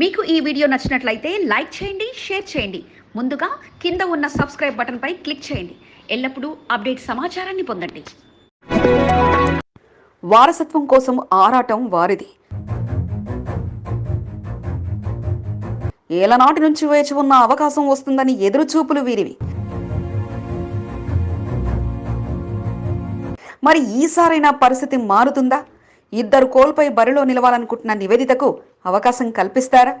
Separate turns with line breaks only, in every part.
మీకు ఈ వీడియో నచ్చినట్లయితే లైక్ చేయండి షేర్ చేయండి. ముందుగా కింద ఉన్న సబ్స్క్రైబ్ బటన్పై క్లిక్ చేయండి. ఎల్లప్పుడూ అప్డేట్ సమాచారాన్ని పొందండి. వారసత్వం కోసం ఆరాటం వారిది. ఏలనాటి నుంచి వేచి ఉన్న అవకాశం వస్తుందని ఎదురుచూపులు వీరివి. మరి ఈసారైనా పరిస్థితి మారుతుందా? ఇద్దరు కోల్పై బరిలో నిలవాలనుకుంటున్న నివేదితకు అవకాశం కల్పిస్తారా?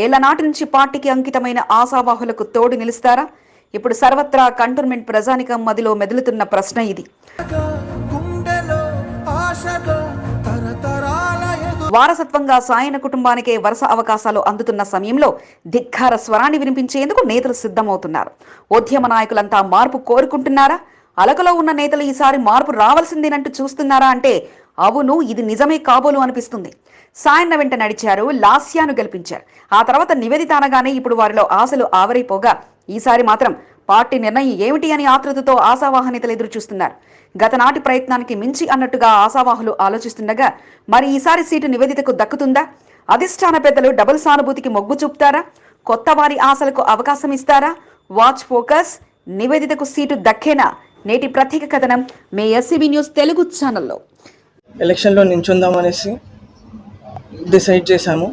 ఏళ్ళనాటి నుంచి పార్టీకి అంకితమైన ఆశావాహులకు తోడు నిలుస్తారా? ఇప్పుడు సర్వత్రా కంటోన్మెంట్ ప్రజానికం మదిలో మెదులుతున్న ప్రశ్న ఇది. వారసత్వంగా సాయన కుటుంబానికే వరుస అవకాశాలు అందుతున్న సమయంలో ధిక్కార స్వరాన్ని వినిపించేందుకు నేతలు సిద్ధమవుతున్నారు. ఉద్యమ నాయకులంతా మార్పు కోరుకుంటున్నారా? అలకలో ఉన్న నేతలు ఈసారి మార్పు రావాల్సిందేనంటూ చూస్తున్నారా అంటే అవును ఇది నిజమే కాబోలు అనిపిస్తుంది. సాయన్న వెంట నడిచారు లాస్యాను గెలిపించారు. ఆ తర్వాత నివేదిత అనగానే ఇప్పుడు వారిలో ఆశలు ఆవరైపోగా ఈసారి మాత్రం పార్టీ నిర్ణయం ఏమిటి అని ఆతృతతో ఆశావాహనేతలు ఎదురు చూస్తున్నారు గతనాటి ప్రయత్నానికి మించి అన్నట్టుగా ఆశావాహులు ఆలోచిస్తుండగా మరి ఈసారి సీటు నివేదితకు దక్కుతుందా? అధిష్టాన పెద్దలు డబుల్ సానుభూతికి మొగ్గు చూపుతారా? కొత్త వారి ఆశలకు అవకాశం ఇస్తారా? వాచ్ ఫోకస్ నివేదితకు సీటు దక్కేనా? నేటి ప్రత్యేక కథనం మీ ఎస్సీబీ న్యూస్ తెలుగు ఛానల్లో.
ఎలక్షన్లో నించుందామనేసి డిసైడ్ చేశాము.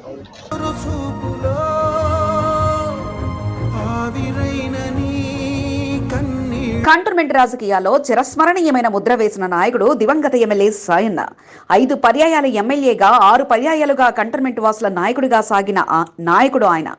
కంటోన్మెంట్ రాజకీయాల్లో చిరస్మరణీయమైన ముద్ర వేసిన నాయకుడు దివంగత ఎమ్మెల్యే సాయన్న. ఐదు పర్యాయాల ఎమ్మెల్యేగా ఆరు పర్యాయాలుగా కంటోన్మెంట్ వాసుల నాయకుడిగా సాగిన ఆ నాయకుడు ఆయన.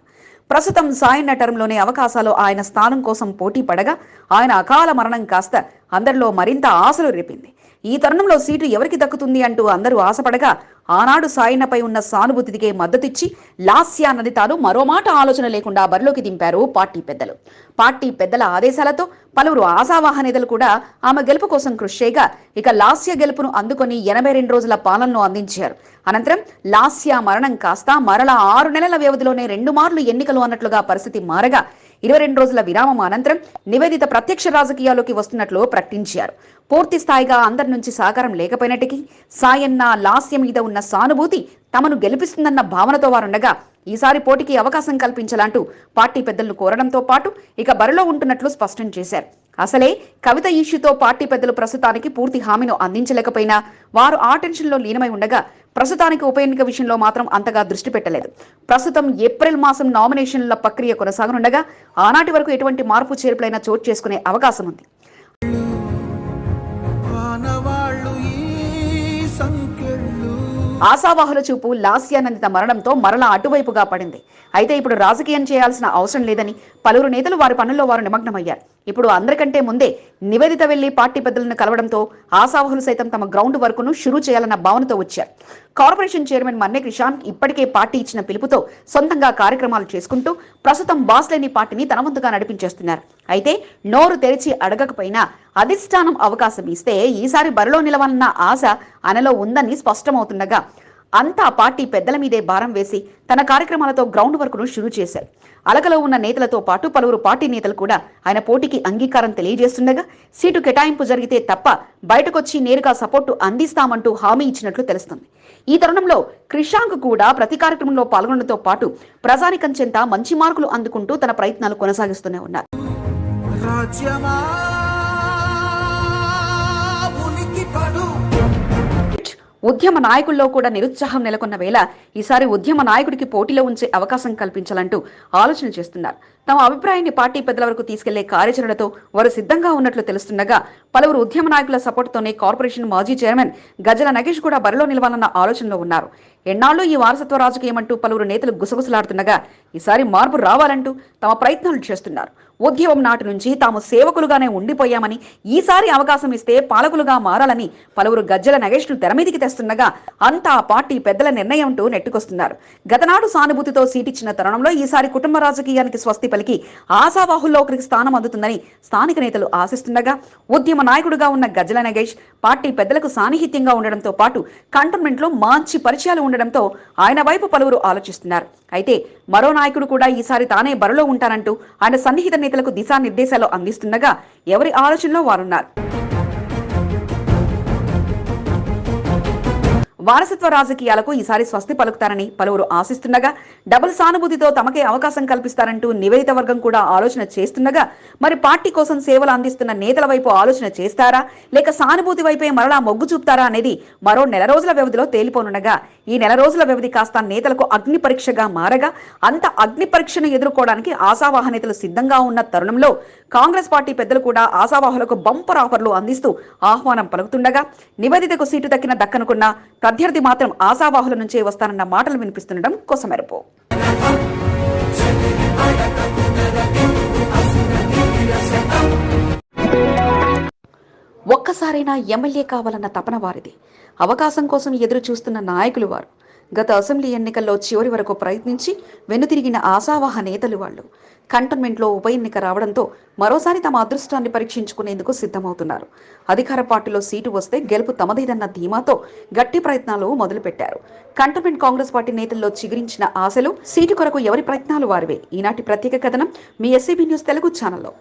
ప్రస్తుతం సాయన్న టర్మ్లోనే అవకాశాలు ఆయన స్థానం కోసం పోటీ పడగా ఆయన అకాల మరణం కాస్త అందరిలో మరింత ఆశలు రేపింది. ఈ తరుణంలో సీటు ఎవరికి దక్కుతుంది అంటూ అందరూ ఆశపడగా ఆనాడు సాయన్నపై ఉన్న సానుభూతికే మద్దతిచ్చి లాస్యానది తాను మరో మాట ఆలోచన లేకుండా బరిలోకి దింపారు పార్టీ పెద్దలు. పార్టీ పెద్దల ఆదేశాలతో పలువురు ఆశావాహ నేతలు కూడా ఆమె గెలుపు కోసం కృషి చేయగా ఇక లాస్య గెలుపును అందుకొని ఎనభై రెండు రోజుల పాలనను అందించారు. అనంతరం లాస్య మరణం కాస్త మరలా ఆరు నెలల వ్యవధిలోనే రెండు మార్లు ఎన్నికలు అన్నట్లుగా పరిస్థితి మారగా ఇరవై రెండు రోజుల విరామం అనంతరం నివేదిత ప్రత్యక్ష రాజకీయాల్లోకి వస్తున్నట్లు ప్రకటించారు. పూర్తి స్థాయిగా అందరి నుంచి సహకారం లేకపోయినట్టుకీ సాయన్న లాస్యం మీద ఉన్న సానుభూతి తమను గెలిపిస్తుందన్న భావనతో వారుండగా ఈసారి పోటీకి అవకాశం కల్పించాలంటూ పార్టీ పెద్దలను కోరడంతో పాటు ఇక బరిలో ఉంటున్నట్లు స్పష్టం చేశారు. అసలే కవిత ఇష్యూతో పార్టీ పెద్దలు ప్రస్తుతానికి పూర్తి హామీను అందించలేకపోయినా వారు ఆ టెన్షన్లో లీనమై ఉండగా ప్రస్తుతానికి ఉప ఎన్నిక విషయంలో మాత్రం అంతగా దృష్టి పెట్టలేదు. ప్రస్తుతం ఏప్రిల్ మాసం నామినేషన్ల ప్రక్రియ కొనసాగనుండగా ఆనాటి వరకు ఎటువంటి మార్పు చేర్పులైనా చోటు చేసుకునే అవకాశం ఉంది. ఆశావాహుల చూపు లాస్యానందిత మరణంతో మరలా అటువైపుగా పడింది. అయితే ఇప్పుడు రాజకీయం చేయాల్సిన అవసరం లేదని పలువురు నేతలు వారి పనుల్లో వారు నిమగ్నమయ్యారు. ఇప్పుడు అందరికంటే ముందే నివేదిత వెళ్ళి పార్టీ పెద్దలను కలవడంతో ఆశావహులు సైతం తమ గ్రౌండ్ వర్క్ను షురూ చేయాలన్న భావనతో వచ్చారు. కార్పొరేషన్ చైర్మన్ మన్నే క్రిషాంత్ ఇప్పటికే పార్టీ ఇచ్చిన పిలుపుతో సొంతంగా కార్యక్రమాలు చేసుకుంటూ ప్రస్తుతం బాస్ లేని పార్టీని తన వంతుగా నడిపించేస్తున్నారు. అయితే నోరు తెరిచి అడగకపోయినా అధిష్టానం అవకాశం ఇస్తే ఈసారి బరిలో నిలవాలన్న ఆశ అనలో ఉందని స్పష్టమవుతుండగా అంతా పార్టీ పెద్దల మీదే భారం వేసి తన కార్యక్రమాలతో గ్రౌండ్ వర్క్ను షురూ చేశారు. అలకలో ఉన్న నేతలతో పాటు పలువురు పార్టీ నేతలు కూడా ఆయన పోటీకి అంగీకారం తెలియజేస్తుండగా సీటు కేటాయింపు జరిగితే తప్ప బయటకొచ్చి నేరుగా సపోర్టు అందిస్తామంటూ హామీ ఇచ్చినట్లు తెలుస్తుంది. ఈ తరుణంలో క్రిషాంక్ కూడా ప్రతి కార్యక్రమంలో పాల్గొనడంతో పాటు ప్రజానికం చెంత మంచి మార్కులు అందుకుంటూ తన ప్రయత్నాలు కొనసాగిస్తూనే ఉన్నారు. ఉద్యమ నాయకుల్లో కూడా నిరుత్సాహం నెలకొన్న వేళ ఈసారి ఉద్యమ నాయకుడికి పోటీలో ఉంచే అవకాశం కల్పించాలంటూ ఆలోచన చేస్తున్నారు. తమ అభిప్రాయాన్ని పార్టీ పెద్దల వరకు తీసుకెళ్ళే కార్యాచరణతో వారు సిద్ధంగా ఉన్నట్లు తెలుస్తుండగా పలువురు ఉద్యమ నాయకుల సపోర్టుతోనే కార్పొరేషన్ మాజీ చైర్మన్ గజల నగేష్ కూడా బరిలో నిలవాలన్న ఆలోచనలో ఉన్నారు. ఎన్నాళ్ళు ఈ వారసత్వ రాజకీయమంటూ పలువురు నేతలు గుసగుసలాడుతుండగా ఈసారి మార్పు రావాలంటూ తమ ప్రయత్నాలు చేస్తున్నారు. ఉద్యమం నాటి నుంచి తాము సేవకులుగానే ఉండిపోయామని ఈసారి అవకాశం ఇస్తే పాలకులుగా మారాలని పలువురు గజ్జల నగేష్ను తెరమీదికి తెస్తుండగా అంతా పార్టీ పెద్దల నిర్ణయం అంటూ నెట్టుకొస్తున్నారు. గతనాడు సానుభూతితో సీటిచ్చిన తరుణంలో ఈసారి కుటుంబ రాజకీయానికి స్వస్తి పలికి ఆశావాహుల్లో ఒకరికి స్థానం అందుతుందని స్థానిక నేతలు ఆశిస్తుండగా ఉద్యమ నాయకుడుగా ఉన్న గజ్జల నగేష్ పార్టీ పెద్దలకు సాన్నిహిత్యంగా ఉండడంతో పాటు కంటోన్మెంట్లో మంచి పరిచయాలు ఉండడంతో ఆయన వైపు పలువురు ఆలోచిస్తున్నారు. అయితే మరో నాయకుడు కూడా ఈసారి తానే బరిలో ఉంటానంటూ ఆయన సన్నిహిత నేతలకు దిశానిర్దేశాలు అందిస్తుండగా ఎవరి ఆలోచనలో వారున్నారు? వారసత్వ రాజకీయాలకు ఈసారి స్వస్తి పలుకుతారని పలువురు ఆశిస్తుండగా డబుల్ సానుభూతితో తమకే అవకాశం కల్పిస్తారంటూ నివేదిత వర్గం కూడా ఆలోచన చేస్తుండగా మరి పార్టీ కోసం సేవలు అందిస్తున్న నేతల వైపు ఆలోచన చేస్తారా? లేక సానుభూతి వైపే మరలా మొగ్గు చూపుతారా అనేది మరో నెల రోజుల వ్యవధిలో తేలిపోనుండగా ఈ నెల రోజుల వ్యవధి కాస్త నేతలకు అగ్ని పరీక్షగా మారగా అంత అగ్ని పరీక్షను ఎదుర్కోవడానికి ఆశావాహ నేతలు సిద్ధంగా ఉన్న తరుణంలో కాంగ్రెస్ పార్టీ పెద్దలు కూడా ఆశావాహులకు బంపర్ ఆఫర్లు అందిస్తూ ఆహ్వానం పలుకుతుండగా నివేదితకు సీటు దక్కిన దక్కనుకున్న ప్రత్యర్థి మాత్రం ఆశావాహుల నుంచే వస్తానన్న మాటలు వినిపిస్తుండడం కొసమెరుపు. ఒక్కసారైనా ఎమ్మెల్యే కావాలన్న తపన వారిది. అవకాశం కోసం ఎదురు చూస్తున్న నాయకులు వారు. గత అసెంబ్లీ ఎన్నికల్లో చివరి వరకు ప్రయత్నించి వెనుతిరిగిన ఆశావాహ నేతలు వాళ్ళు. కంటోన్మెంట్లో ఉప ఎన్నిక రావడంతో మరోసారి తమ అదృష్టాన్ని పరీక్షించుకునేందుకు సిద్ధమవుతున్నారు. అధికార పార్టీలో సీటు వస్తే గెలుపు తమదేదన్న ధీమాతో గట్టి ప్రయత్నాలు మొదలుపెట్టారు. కంటోన్మెంట్ కాంగ్రెస్ పార్టీ నేతల్లో చిగురించిన ఆశలు సీటు కొరకు ఎవరి ప్రయత్నాలు వారివే. ఈనాటి ప్రత్యేక కథనం మీ ఎస్సీబీ న్యూస్ తెలుగు ఛానల్లో.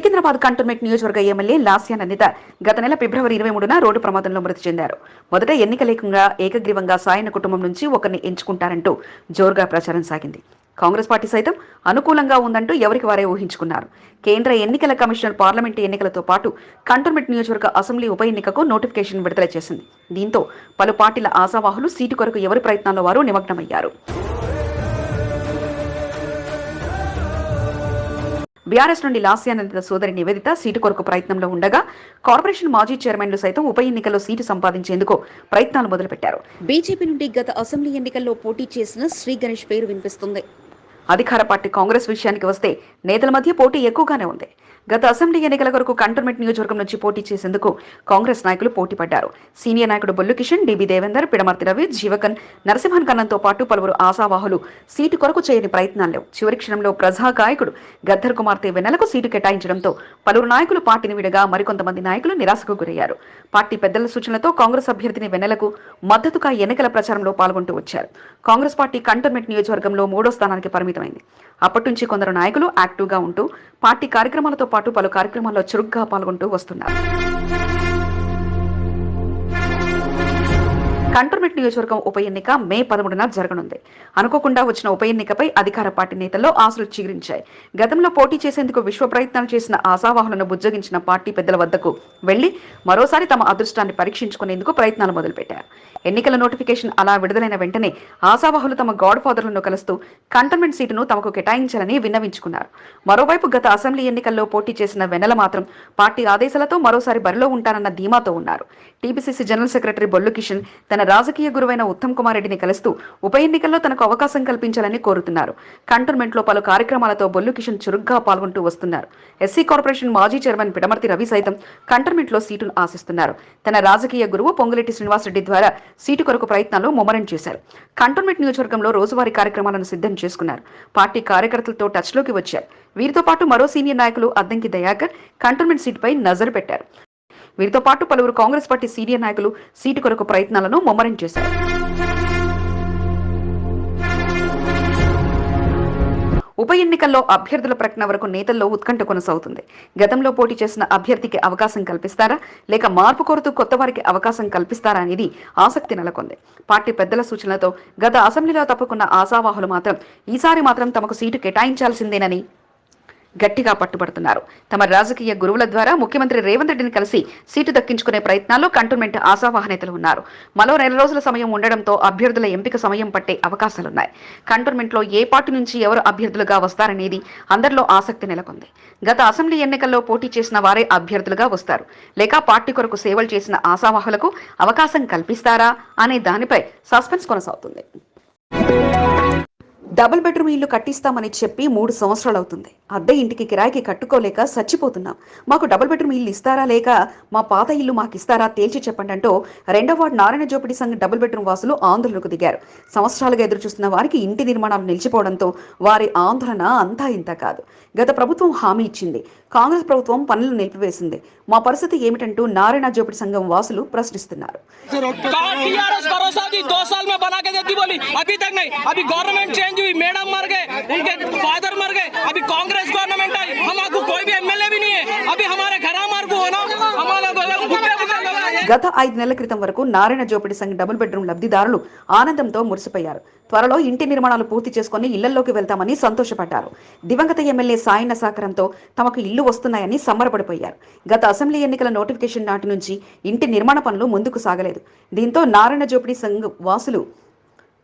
సికింద్రాబాద్ కంటోన్మెంట్ నియోజకవర్గ ఎమ్మెల్యే లాస్యా నందిత గత నెల ఫిబ్రవరి ఇరవై మూడున రోడ్డు ప్రమాదంలో మృతి చెందారు. మొదట ఎన్నిక లేకుండా ఏకగ్రీవంగా సాయన కుటుంబం నుంచి ఒకరిని ఎంచుకుంటారంటూ జోరుగా ప్రచారం సాగింది. కాంగ్రెస్ పార్టీ సైతం అనుకూలంగా ఉందంటూ ఎవరికి వారే ఊహించుకున్నారు. కేంద్ర ఎన్నికల కమిషనర్ పార్లమెంటు ఎన్నికలతో పాటు కంటోన్మెంట్ నియోజకవర్గ అసెంబ్లీ ఉప ఎన్నికకు నోటిఫికేషన్ విడుదల చేసింది. దీంతో పలు పార్టీల ఆశావాహులు సీటు కొరకు ఎవరి ప్రయత్నాల్లో వారు నిమగ్నమయ్యారు. బీఆర్ఎస్ నుండి లాస్యానందిత సోదరి నివేదిత సీటు కొరకు ప్రయత్నంలో ఉండగా కార్పొరేషన్ మాజీ చైర్మన్లు సైతం ఉప ఎన్నికల్లో సీటు సంపాదించేందుకు ప్రయత్నాలు మొదలుపెట్టారు. బీజేపీ నుండి గత అసెంబ్లీ ఎన్నికల్లో పోటీ చేసిన శ్రీ గణేష్ పేరు వినిపిస్తుంది. అధికార పార్టీ కాంగ్రెస్ విషయానికి వస్తే నేతల మధ్య పోటీ ఎక్కువగానే ఉంది. గత అసెంబ్లీ ఎన్నికల కొరకు కంటోన్మెంట్ నియోజకవర్గం నుంచి పోటీ చేసేందుకు కాంగ్రెస్ నాయకులు పోటీ పడ్డారు సీనియర్ నాయకుడు బొల్లు కిషన్ డిబి దేవేందర్ పిడమర్తి రవి జీవకన్ నరసింహన్ కన్నంతో పాటు పలువురు ఆశావాహులు సీటు కొరకు చేయని ప్రయత్నాలు లేవు. చివరి క్షణంలో ప్రజా గాయకుడు గద్దర్ కుమార్తె వెన్నెలకు సీటు కేటాయించడంతో పలువురు నాయకులు పార్టీని విడగా మరికొంతమంది నాయకులు నిరాశకు గురయ్యారు. పార్టీ పెద్దల సూచనలతో కాంగ్రెస్ అభ్యర్థిని వెన్నెలకు మద్దతుగా ఎన్నికల ప్రచారంలో పాల్గొంటూ వచ్చారు. కాంగ్రెస్ పార్టీ కంటోన్మెంట్ నియోజకవర్గంలో మూడో స్థానానికి పరిమితమైంది. అప్పటి నుంచి కొందరు నాయకులు యాక్టివ్గా ఉంటూ పార్టీ కార్యక్రమాలతో పాటు పలు కార్యక్రమాల్లో చురుగ్గా పాల్గొంటూ వస్తున్నారు. కంటోన్మెంట్ నియోజకవర్గం ఉప ఎన్నిక మే పదమూడున జరగనుంది. అనుకోకుండా వచ్చిన ఉప ఎన్నికపై అధికార పార్టీ నేతల్లో ఆశలు చిగురించాయి గతంలో పోటీ చేసేందుకు విశ్వ ప్రయత్నాలు చేసిన ఆశావాహులను బుజ్జగించిన పార్టీ పెద్దల వద్దకు వెళ్ళి మరోసారి తమ అదృష్టాన్ని పరీక్షించుకునేందుకు ప్రయత్నాలు మొదలుపెట్టారు. ఎన్నికల నోటిఫికేషన్ అలా విడుదలైన వెంటనే ఆశావాహులు తమ గాడ్ ఫాదర్లను కలుస్తూ కంటోన్మెంట్ సీటును తమకు కేటాయించాలని విన్నవించుకున్నారు. మరోవైపు గత అసెంబ్లీ ఎన్నికల్లో పోటీ చేసిన వెన్నెల మాత్రం పార్టీ ఆదేశాలతో మరోసారి బరిలో ఉంటానన్న ధీమాతో ఉన్నారు. TPCC general secretary Bollu Kishan తన తన రాజకీయ గురువైన ఉత్తమ్ కుమార్ రెడ్డిని కలుస్తూ ఉప ఎన్నికల్లో తనకు అవకాశం కల్పించాలని కోరుతున్నారు. కంటోన్మెంట్లో పలు కార్యక్రమాలతో బొల్లు కిషన్ చురుగ్గా పాల్గొంటూ వస్తున్నారు. ఎస్సీ కార్పొరేషన్ మాజీ చైర్మన్ పిడమర్తి రవి సైతం కంటోన్మెంట్లో సీటును ఆశిస్తున్నారు. తన రాజకీయ గురువు పొంగులెట్టి శ్రీనివాసరెడ్డి ద్వారా సీటు కొరకు ప్రయత్నాలు ముమ్మరం చేశారు. కంటోన్మెంట్ నియోజకవర్గంలో రోజువారీ కార్యక్రమాలను సిద్ధం చేసుకున్నారు. పార్టీ కార్యకర్తలతో టచ్లోకి వచ్చారు. వీరితో పాటు మరో సీనియర్ నాయకులు అద్దంకి దయాకర్ కంటోన్మెంట్ సీటుపై నజరు పెట్టారు. వీరితో పాటు పలువురు కాంగ్రెస్ పార్టీ సీనియర్ నాయకులు సీటు కొరకు ప్రయత్నాలను ముమ్మరం చేశారు. ఉప ఎన్నికల్లో అభ్యర్థుల ప్రకటన వరకు నేతల్లో ఉత్కంఠ కొనసాగుతుంది. గతంలో పోటీ చేసిన అభ్యర్థికి అవకాశం కల్పిస్తారా? లేక మార్పు కోరుతూ కొత్త వారికి అవకాశం కల్పిస్తారా అనేది ఆసక్తి నెలకొంది. పార్టీ పెద్దల సూచనలతో గత అసెంబ్లీలో తప్పుకున్న ఆశావాహులు మాత్రం ఈసారి మాత్రం తమకు సీటు కేటాయించాల్సిందేనని గట్టిగా పట్టుబడుతున్నారు. తమ రాజకీయ గురువుల ద్వారా ముఖ్యమంత్రి రేవంత్ రెడ్డిని కలిసి సీటు దక్కించుకునే ప్రయత్నాల్లో కంటోన్మెంట్ ఆశావాహ నేతలు ఉన్నారు. మరో నెల రోజుల సమయం ఉండడంతో అభ్యర్థుల ఎంపిక సమయం పట్టే అవకాశాలున్నాయి. కంటోన్మెంట్లో ఏ పార్టీ నుంచి ఎవరు అభ్యర్థులుగా వస్తారనేది అందరిలో ఆసక్తి నెలకొంది. గత అసెంబ్లీ ఎన్నికల్లో పోటీ చేసిన వారే అభ్యర్థులుగా వస్తారు. లేక పార్టీ కొరకు సేవలు చేసిన ఆశావాహులకు అవకాశం కల్పిస్తారా అనే దానిపై సస్పెన్స్ కొనసాగుతుంది. డబుల్ బెడ్రూమ్ ఇల్లు కట్టిస్తామని చెప్పి మూడు సంవత్సరాలు అవుతుంది అద్దె ఇంటికి కిరాయికి కట్టుకోలేక చచ్చిపోతున్నాం. మాకు డబుల్ బెడ్రూమ్ ఇల్లు ఇస్తారా లేక మా పాత ఇల్లు మాకు ఇస్తారా తేల్చి చెప్పండి అంటూ రెండవ వార్డు నారాయణ జోపిడి సంఘ డబుల్ బెడ్రూమ్ వాసులు ఆందోళనకు దిగారు. సంవత్సరాలుగా ఎదురు చూస్తున్న వారికి ఇంటి నిర్మాణాలు నిలిచిపోవడంతో వారి ఆందోళన అంతా ఇంత కాదు. గత ప్రభుత్వం హామీ ఇచ్చింది. కాంగ్రెస్ ప్రభుత్వం పనులు నిలిపివేసింది. మా పరిస్థితి ఏమిటంటూ నారాయణ జోపిడి సంఘం వాసులు ప్రశ్నిస్తున్నారు.
अभी तक नहीं अभी गवर्नमेंट चेंज हुई मैडम मर गए उनके फादर मर गए अभी कांग्रेस गवर्नमेंट आई हमारे कोई भी एमएलए भी नहीं है अभी हमारे घर
గత ఐదు నెలల క్రితం వరకు నారాయణ జోపిడి సంఘ్ డబుల్ బెడ్రూమ్ లబ్ధిదారులు ఆనందంతో మురిసిపోయారు త్వరలో ఇంటి నిర్మాణాలు పూర్తి చేసుకుని ఇళ్లలోకి వెళ్తామని సంతోషపడ్డారు దివంగత ఎమ్మెల్యే సాయన్న సహకారంతో తమకు ఇల్లు వస్తున్నాయని సంబరపడిపోయారు గత అసెంబ్లీ ఎన్నికల నోటిఫికేషన్ నాటి నుంచి ఇంటి నిర్మాణ పనులు ముందుకు సాగలేదు దీంతో నారాయణ జోపిడి సంఘ్ వాసులు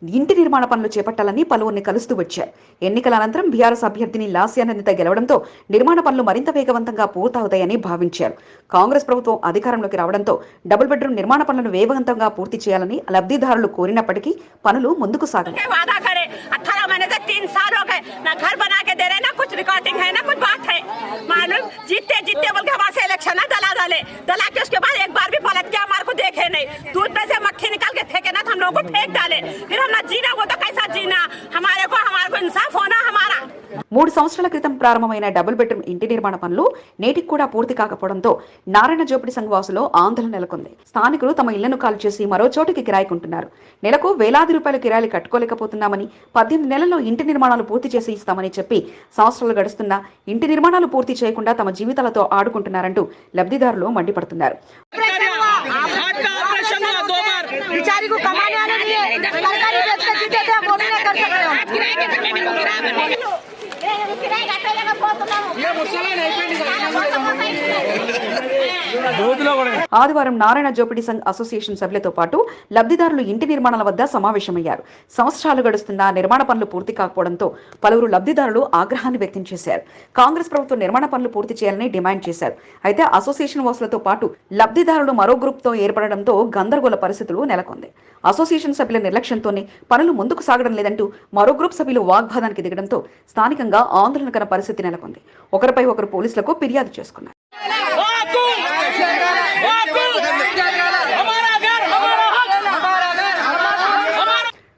ఇంటి నిర్మాణ పనులు చేపట్టాలని పలువురిని కలుస్తూ వచ్చారు ఎన్నికల అనంతరం బీఆర్ఎస్ అభ్యర్థిని లాస్యానందిత గెలవడంతో నిర్మాణ పనులు మరింత వేగవంతంగా పూర్తవుతాయని భావించారు కాంగ్రెస్ ప్రభుత్వం అధికారంలోకి రావడంతో డబుల్ బెడ్రూమ్ నిర్మాణ పనులను వేగవంతంగా పూర్తి చేయాలని లబ్ధిదారులు కోరినప్పటికీ పనులు ముందుకు సాగలేదు
के वादा करे अठारह महीने से तीन साल हो गए ना घर बना के दे रहे ना कुछ रिकॉर्डिंग है ना कुछ बात है मालूम जीतते जीतते बोल के हमारे से इलेक्शन है दला डाले दला के उसके बाद एक बार भी पलट के हमारे को देखे नहीं दूध में से मक्खी निकाल के फेंके ना तो हम लोगों को फेंक डाले फिर हम ना जीना वो तो कैसा जीना हमारे को हमारे को इंसाफ होना हमारा
మూడు సంవత్సరాల క్రితం ప్రారంభమైన డబుల్ బెడ్రూమ్ ఇంటి నిర్మాణ పనులు నేటికి కూడా పూర్తి కాకపోవడంతో నారాయణ జోపిడి సంఘవాసులో ఆందోళన నెలకొంది స్థానికులు తమ ఇళ్లను కాల్ చేసి మరో చోటికి కిరాయికుంటున్నారు నెలకు వేలాది రూపాయల కిరాయిలు కట్టుకోలేకపోతున్నామని పద్దెనిమిది నెలల్లో ఇంటి నిర్మాణాలు పూర్తి చేసి ఇస్తామని చెప్పి సంవత్సరాలు గడుస్తున్నా ఇంటి నిర్మాణాలు పూర్తి చేయకుండా తమ జీవితాలతో ఆడుకుంటున్నారంటూ లబ్ధిదారులు మండిపడుతున్నారు
बेचारी को कमाने आने नहीं है। सरकारी बेच के जीते थे वो भी नहीं कर सकते।
ఆదివారం నారాయణ జోపిడి సంఘ్ అసోసియేషన్ సభ్యులతో పాటు లబ్ధిదారులు ఇంటి నిర్మాణాల వద్ద సమావేశమయ్యారు. సంవత్సరాలు గడుస్తున్న నిర్మాణ పనులు పూర్తి కాకపోవడంతో పలువురు లబ్ధిదారులు ఆగ్రహాన్ని వ్యక్తం చేశారు. కాంగ్రెస్ ప్రభుత్వం నిర్మాణ పనులు పూర్తి చేయాలని డిమాండ్ చేశారు. అయితే అసోసియేషన్ వాసులతో పాటు లబ్ధిదారులు మరో గ్రూప్తో ఏర్పడడంతో గందరగోళ పరిస్థితులు నెలకొంది. అసోసియేషన్ సభ్యుల నిర్లక్ష్యంతోనే పనులు ముందుకు సాగడం లేదంటూ మరో గ్రూప్ సభ్యులు వాగ్వాదానికి దిగడంతో స్థానికంగా ఆందోళనకర పరిస్థితి నెలకొంది. ఒకరిపై ఒకరు పోలీసులకు ఫిర్యాదు చేసుకున్నారు.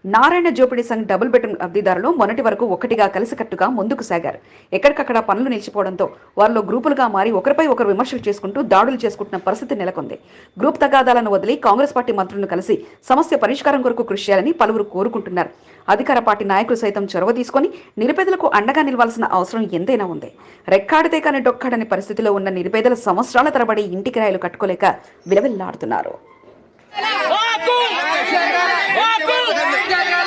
నారాయణ జోపిడి సంఘ్ డబుల్ బెడ్రూమ్ లబ్ధిదారులు మొన్నటి వరకు ఒకటిగా కలిసికట్టుగా ముందుకు సాగారు. ఎక్కడికక్కడ పనులు నిలిచిపోవడంతో వారిలో గ్రూపులుగా మారి ఒకరిపై ఒకరు విమర్శలు చేసుకుంటూ దాడులు చేసుకుంటున్న పరిస్థితి నెలకొంది. గ్రూప్ తగాదాలను వదిలి కాంగ్రెస్ పార్టీ మంత్రులను కలిసి సమస్య పరిష్కారం కొరకు కృషి చేయాలని పలువురు కోరుకుంటున్నారు. అధికార పార్టీ నాయకులు సైతం చొరవ తీసుకొని నిరుపేదలకు అండగా నిలవాల్సిన అవసరం ఎంతైనా ఉంది. రెక్కాడితే కానీ డొక్కాడని పరిస్థితిలో ఉన్న నిరుపేదల సంవత్సరాల తరబడి ఇంటి కిరాయిలు కట్టుకోలేక విలవిల్లాడుతున్నారు.
哇！不。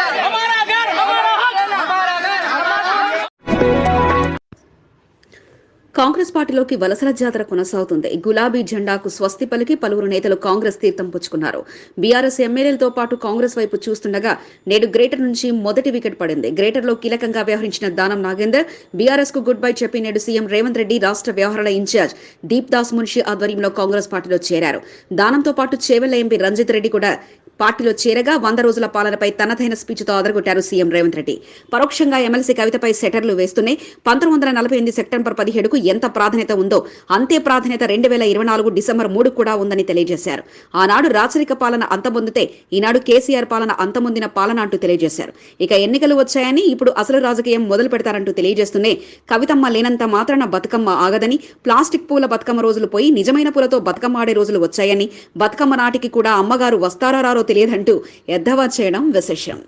కాంగ్రెస్ పార్టీలోకి వలసల జాతర కొనసాగుతుంది. గులాబీ జెండాకు స్వస్తి పలికి పలువురు నేతలు కాంగ్రెస్ తీర్థం పుచ్చుకున్నారు. బీఆర్ఎస్ ఎమ్మెల్యేలతో పాటు కాంగ్రెస్ వైపు చూస్తుండగా నేడు గ్రేటర్ నుంచి మొదటి వికెట్ పడింది. గ్రేటర్లో కీలకంగా వ్యవహరించిన దానం నాగేందర్ బీఆర్ఎస్కు గుడ్ బై చెప్పి నేడు సీఎం రేవంత్ రెడ్డి రాష్ట్ర వ్యవహారాల ఇన్ఛార్జ్ దీప్ దాస్ మున్షి ఆధ్వర్యంలో కాంగ్రెస్ పార్టీలో చేరారు. దానంతో పాటు చేవెళ్ళ ఎంపీ రంజిత్ రెడ్డి కూడా పార్టీలో చేరగా వంద రోజుల పాలనపై తనదైన స్పీచ్తో అదరగొట్టారు సీఎం రేవంత్ రెడ్డి. పరోక్షంగా ఎమ్మెల్సీ కవితపై సెటర్లు వేస్తూనే పంతొమ్మిది వందల నలభై ఎనిమిది సెప్టెంబర్ పదిహేడుకు ఎంత ప్రాధాన్యత ఉందో అంతే ప్రాధాన్యత రెండు వేల ఇరవై నాలుగు డిసెంబర్ మూడు కూడా ఉందని తెలియజేశారు. ఆనాడు రాచరిక పాలన అంతమొందితే ఈనాడు కేసీఆర్ పాలన అంతమొందిన పాలన అంటూ తెలియజేశారు. ఇక ఎన్నికలు వచ్చాయని ఇప్పుడు అసలు రాజకీయం మొదలు పెడతారంటూ తెలియజేస్తూనే కవితమ్మ లేనంత మాత్రాన బతుకమ్మ ఆగదని ప్లాస్టిక్ పూల బతుకమ్మ రోజులు పోయి నిజమైన పూలతో బతుకమ్మ ఆడే రోజులు వచ్చాయని బతుకమ్మ నాటికి కూడా అమ్మగారు వస్తారో రారో తెలియదంటూ ఎద్దవా చేయడం విశేషం.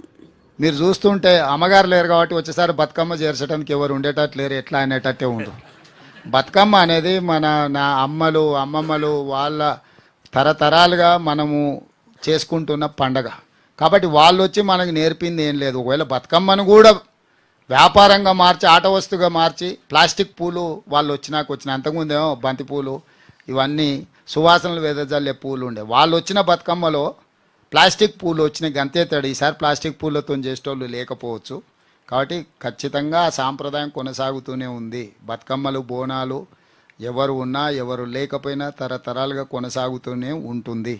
మీరు చూస్తుంటే అమ్మగారు లేరు కాబట్టి వచ్చేసారి బతుకమ్మ చేర్చడానికి ఎవరు ఉండేటట్టు లేరు ఎట్లా అనేటట్టే ఉండదు బతుకమ్మ అనేది మన నా అమ్మలు అమ్మమ్మలు వాళ్ళ తరతరాలుగా మనము చేసుకుంటున్న పండగ. కాబట్టి వాళ్ళు వచ్చి మనకు నేర్పింది ఏం లేదు. ఒకవేళ బతుకమ్మను కూడా వ్యాపారంగా మార్చి ఆట వస్తువుగా మార్చి ప్లాస్టిక్ పూలు వాళ్ళు వచ్చినాక వచ్చిన అంతకుముందేమో బంతి పూలు ఇవన్నీ సువాసనలు వెదజల్లే పూలు ఉండే. వాళ్ళు వచ్చిన బతుకమ్మలో ప్లాస్టిక్ పూలు వచ్చినాయి. గంతే తడు ఈసారి ప్లాస్టిక్ పూలతో చేసేటోళ్ళు లేకపోవచ్చు. కాబట్టి ఖచ్చితంగా ఆ సాంప్రదాయం కొనసాగుతూనే ఉంది. బతుకమ్మలు బోనాలు ఎవరు ఉన్నా ఎవరు లేకపోయినా తరతరాలుగా కొనసాగుతూనే ఉంటుంది.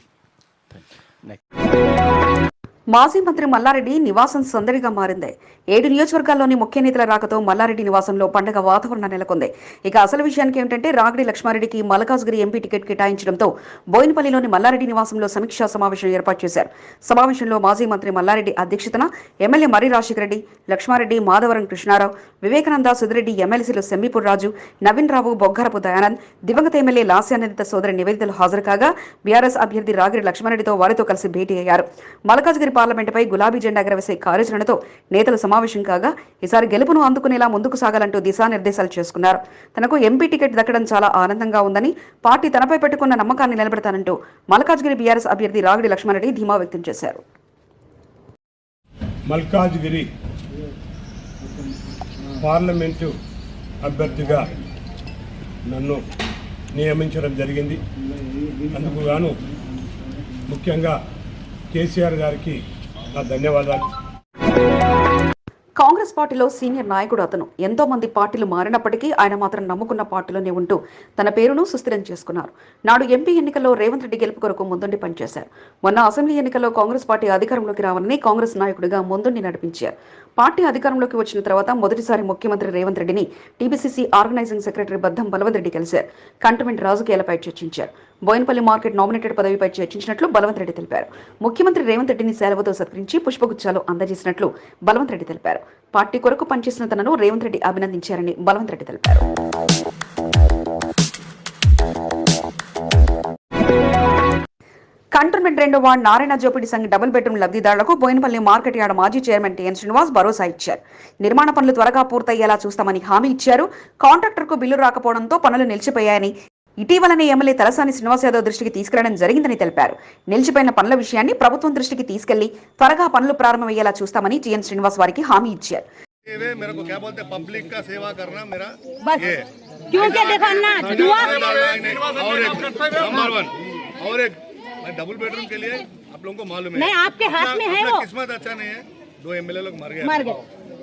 మాజీ మంత్రి మల్లారెడ్డి నివాసం సందడిగా మారింది. ఏడు నియోజకవర్గాల్లోని ముఖ్య నేతల రాకతో మల్లారెడ్డి నివాసంలో పండగ వాతావరణం నెలకొంది. ఇక అసలు విషయానికి ఏమిటంటే రాగడి లక్ష్మారెడ్డికి మల్కాజ్గిరి ఎంపీ టికెట్ కేటాయించడంతో బోయినపల్లిలోని మల్లారెడ్డి నివాసంలో సమీక్షా సమావేశం ఏర్పాటు చేశారు. సమావేశంలో మాజీ మంత్రి మల్లారెడ్డి అధ్యక్షతన ఎమ్మెల్యే మర్రి రాజశేఖర రెడ్డి లక్ష్మారెడ్డి మాధవరం కృష్ణారావు వివేకానంద సుధిరెడ్డి ఎమ్మెల్సీలు సెమ్మిపూర్ రాజు నవీన్ రావు బొగ్గారపు దయానంద్ దివంగత ఎమ్మెల్యే లాస్యానందిత సోదరి నివేదితలు హాజరు కాగా బీఆర్ఎస్ అభ్యర్థి రాగిరి లక్ష్మారెడ్డితో వారితో కలిసి భేటీ అయ్యారు. మల్కాజ్గిరి పార్లమెంటుపై గులాబీ జెండా ఎగరవేసే కార్యాచరణతో నేతలు సమావేశం కాగా ఈసారి గెలుపును అందుకునేలా ముందుకు సాగాలంటూ దిశానిర్దేశాలు చేసుకున్నారు. తనకు ఎంపీ టికెట్ దక్కడం చాలా ఆనందంగా ఉందని పార్టీ తనపై పెట్టుకున్న నమ్మకాన్ని నిలబెడతానంటూ మల్కాజ్గిరి బీఆర్ఎస్ అభ్యర్థి రాగిడి లక్ష్మారెడ్డి ధీమా వ్యక్తం చేశారు.
మల్కాజ్గిరి పార్లమెంటు అభ్యర్థిగా నన్ను నియమించడం జరిగింది. అందుకు గాను ముఖ్యంగా కేసీఆర్ గారికి నా ధన్యవాదాలు.
కాంగ్రెస్ పార్టీలో సీనియర్ నాయకుడు అతను. ఎంతో మంది పార్టీలు మారినప్పటికీ ఆయన మాత్రం నమ్ముకున్న పార్టీలోనే ఉంటూ తన పేరును సుస్థిరం చేసుకున్నారు. నాడు ఎంపీ ఎన్నికల్లో రేవంత్ రెడ్డి గెలుపు కొరకు ముందుండి పనిచేశారు. మొన్న అసెంబ్లీ ఎన్నికల్లో కాంగ్రెస్ పార్టీ అధికారంలోకి రావాలని కాంగ్రెస్ నాయకుడిగా ముందుండి నడిపించారు. పార్టీ అధికారంలోకి వచ్చిన తర్వాత మొదటిసారి ముఖ్యమంత్రి రేవంత్ రెడ్డిని TPCC organising secretary Baddam Balwanth Reddy కలిశారు. కంటోన్మెంట్ రాజకీయాలపై చర్చించారు. బోయినపల్లి మార్కెట్ నామినేటెడ్ పదవిపై చర్చించినట్లు బలవంత్ రెడ్డి తెలిపారు. ముఖ్యమంత్రి రేవంత్ రెడ్డిని సెలవుతో సత్కరించి పుష్పగుచ్చాలు అందజేసినట్లు బలవంత్ రెడ్డి తెలిపారు. పార్టీ కొరకు పనిచేసిన తనను రేవంత్ రెడ్డి అభినందించారని బలవంత్ రెడ్డి తెలిపారు. కంటోన్మెంట్ రెండో ward Narayana Jopidi Sangh double bedroom లబ్ధిదారులకు బోయినపల్లి మార్కెట్ యార్డ్ మాజీ చైర్మన్ టిఎన్ శ్రీనివాస్ భరోసా ఇచ్చారు నిర్మాణ పనులు త్వరగా పూర్తయ్యేలా చూస్తామని హామీ ఇచ్చారు కాంట్రాక్టర్కు బిల్లు రాకపోవడంతో పనులు నిలిచిపోయాయని ఇటీవలనే ఎమ్మెల్యే తలసాని శ్రీనివాస్ యాదవ్ దృష్టికి తీసుకెళ్లడం జరిగిందని తెలిపారు నిలిచిపోయిన పనుల విషయాన్ని ప్రభుత్వం దృష్టికి తీసుకెళ్లి త్వరగా పనులు ప్రారంభమయ్యేలా చూస్తామని టిఎన్ శ్రీనివాస్ వారికి హామీ ఇచ్చారు
ये मेरे को क्या बोलते हैं पब्लिक का सेवा करना मेरा
बस
ये
क्योंकि देखो ना दुआ
और एक नंबर वन और एक मैं डबल बेडरूम के लिए आप लोगों को मालूम है
नहीं, आपके हाथ
अपना-
में है
अपना
वो।
किस्मत अच्छा नहीं है दो एमएलए लोग मर गए
मर गए।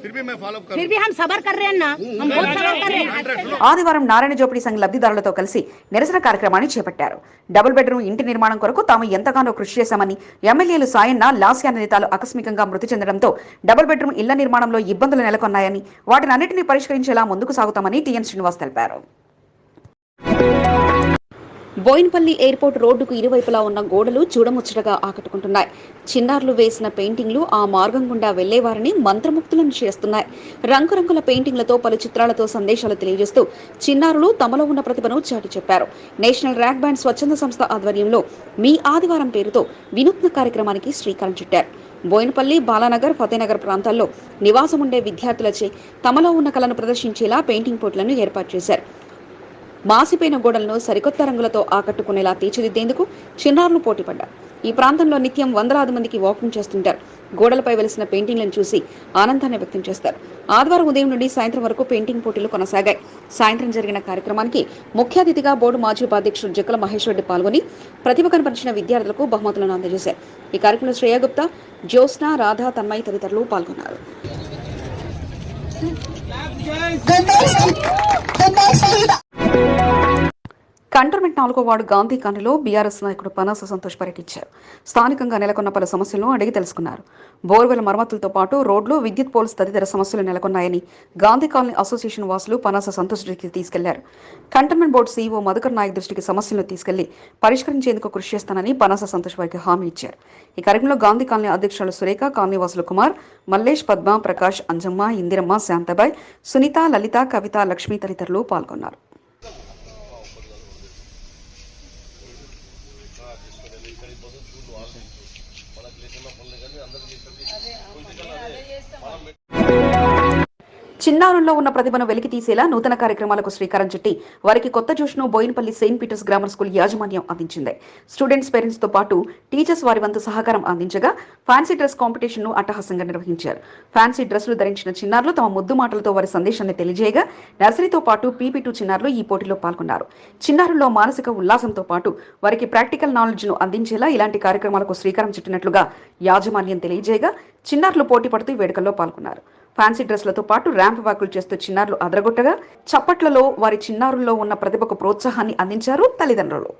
फिर भी मैं फॉलो
फिर
कर
भी हम सबर कर रहे हैं ना हम बहुत सबर कर रहे हैं
ఆదివారం నారాయణ జోపిడి సంఘ్ లబ్ధిదారులతో కలిసి నిరసన కార్యక్రమాన్ని చేపట్టారు డబుల్ బెడ్రూమ్ ఇంటి నిర్మాణం కొరకు తాము ఎంతగానో కృషి చేశామని ఎమ్మెల్యేలు సాయన్న లాస్యాన నేతాలు ఆకస్మికంగా మృతి చెందడంతో డబుల్ బెడ్రూమ్ ఇళ్ల నిర్మాణంలో ఇబ్బందులు నెలకొన్నాయని వాటినన్నింటినీ పరిష్కరించేలా ముందుకు సాగుతామని టీఎన్ శ్రీనివాస్ తెలిపారు బోయిన్పల్లి ఎయిర్పోర్ట్ రోడ్డుకు ఇరువైపులా ఉన్న గోడలు చూడముచ్చటగా ఆకట్టుకుంటున్నాయి. చిన్నారులు వేసిన పెయింటింగ్లు ఆ మార్గం గుండా వెళ్ళేవారిని మంత్రముక్తులను చేస్తున్నాయి. రంగురంగుల పెయింటింగ్లతో పలు చిత్రాలతో సందేశాలు తెలియజేస్తూ చిన్నారులు తమలో ఉన్న ప్రతిభను చాటి చెప్పారు. నేషనల్ ర్యాక్ బ్యాండ్ స్వచ్ఛంద సంస్థ ఆధ్వర్యంలో మీ ఆదివారం పేరుతో వినూత్న కార్యక్రమానికి శ్రీకారం చుట్టారు. బోయినపల్లి బాలానగర్ ఫతేనగర్ ప్రాంతాల్లో నివాసం ఉండే విద్యార్థులచే తమలో ఉన్న కళను ప్రదర్శించేలా పెయింటింగ్ పోటీలను ఏర్పాటు చేశారు. మాసిపోయిన గోడలను సరికొత్త రంగులతో ఆకట్టుకునేలా తీర్చిదిద్దేందుకు చిన్నారులు పోటీపడ్డారు. ఈ ప్రాంతంలో నిత్యం వందలాది మందికి వాకింగ్ చేస్తుంటారు. గోడలపై వెలిసిన పెయింటింగ్లను చూసి ఆనందాన్ని వ్యక్తం చేస్తారు. ఆదివారం ఉదయం నుండి సాయంత్రం వరకు పెయింటింగ్ పోటీలు కొనసాగాయి. సాయంత్రం జరిగిన కార్యక్రమానికి ముఖ్య అతిథిగా బోర్డు మాజీ ఉపాధ్యక్షుడు జగల మహేష్ రెడ్డి పాల్గొని ప్రతిభ కనపరిచిన విద్యార్థులకు బహుమతులను అందజేశారు. ఈ కార్యక్రమంలో శ్రేయగుప్త జ్యోత్స్న రాధా తన్మయ్ తదితరులు పాల్గొన్నారు. కంటోన్మెంట్ నాలుగో వార్డు గాంధీ కాలనీలో బీఆర్ఎస్ నాయకుడు పనస సంతోష్ పర్యటించారు. స్థానికంగా నెలకొన్న పలు సమస్యలను అడిగి తెలుసుకున్నారు. బోర్వెల్ మరమ్మతులతో పాటు రోడ్లు విద్యుత్ పోల్స్ తదితర సమస్యలు నెలకొన్నాయని గాంధీ కాలనీ అసోసియేషన్ వాసులు పనస సంతోష్ దృష్టికి తీసుకెళ్ళారు. Cantonment board CEO Madhukar Nayak దృష్టికి సమస్యలను తీసుకెళ్ళి పరిష్కరించేందుకు కృషి చేస్తానని పనస సంతోష్ వారికి హామీ ఇచ్చారు. ఈ కార్యక్రమంలో గాంధీ కాలనీ అధ్యక్షులు సురేఖ కాలనీ వాసులు కుమార్ మల్లేష్ పద్మ ప్రకాష్ అంజమ్మ ఇందిరమ్మ శాంతబాయ్ సునీత లలిత కవిత లక్ష్మి తదితరులు పాల్గొన్నారు. ఇక్కడికి పోతే చూడు వాళ్ళు వాళ్ళకి లేకుండా పనులు కానీ అందరికీ ఇక్కడికి పొలిటికల్ మనం చిన్నారుల్లో ఉన్న ప్రతిభను వెలికి తీసేలా నూతన కార్యక్రమాలకు శ్రీకారం చుట్టి వారికి కొత్త జోష్ను Boinapalli Saint Peter's Grammar School యాజమాన్యం అందించింది. స్టూడెంట్స్ పేరెంట్స్తో పాటు టీచర్స్ వారి వంతు సహకారం అందించగా ఫ్యాన్సీ డ్రెస్ కాంపిటీషన్ను అట్టహాసంగా నిర్వహించారు. ఫ్యాన్సీ డ్రెస్సులు ధరించిన చిన్నారులు తమ ముద్దు మాటలతో వారి సందేశాన్ని తెలియజేయగా నర్సరీతో పాటు పీపీ టూ చిన్నారులు ఈ పోటీలో పాల్గొన్నారు. చిన్నారుల్లో మానసిక ఉల్లాసంతో పాటు వారికి ప్రాక్టికల్ నాలెడ్జ్ను అందించేలా ఇలాంటి కార్యక్రమాలకు శ్రీకారం చుట్టినట్లుగా యాజమాన్యం తెలియజేయగా చిన్నారులు పోటీ పడుతూ ఈ వేడుకల్లో పాల్గొన్నారు. ఫ్యాన్సీ డ్రెస్లతో పాటు ర్యాంప్ వాకులు చేస్తూ చిన్నారులు అదరగొట్టగా చప్పట్లలో వారి చిన్నారుల్లో ఉన్న ప్రతిభకు ప్రోత్సాహాన్ని అందించారు తల్లిదండ్రులు.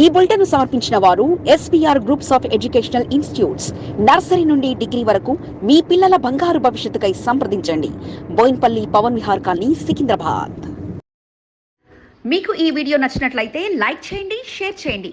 ఈ బులెటిన్ సమర్పించిన వారు SPR groups of educational institutes nursery నుండి డిగ్రీ వరకు మీ పిల్లల బంగారు భవిష్యత్తుకై సంప్రదించండి. బోయిన్పల్లి పవన్ విహార్ కాలనీ సికింద్రాబాద్. మీకు ఈ వీడియో నచ్చినట్లయితే లైక్ చేయండి షేర్ చేయండి.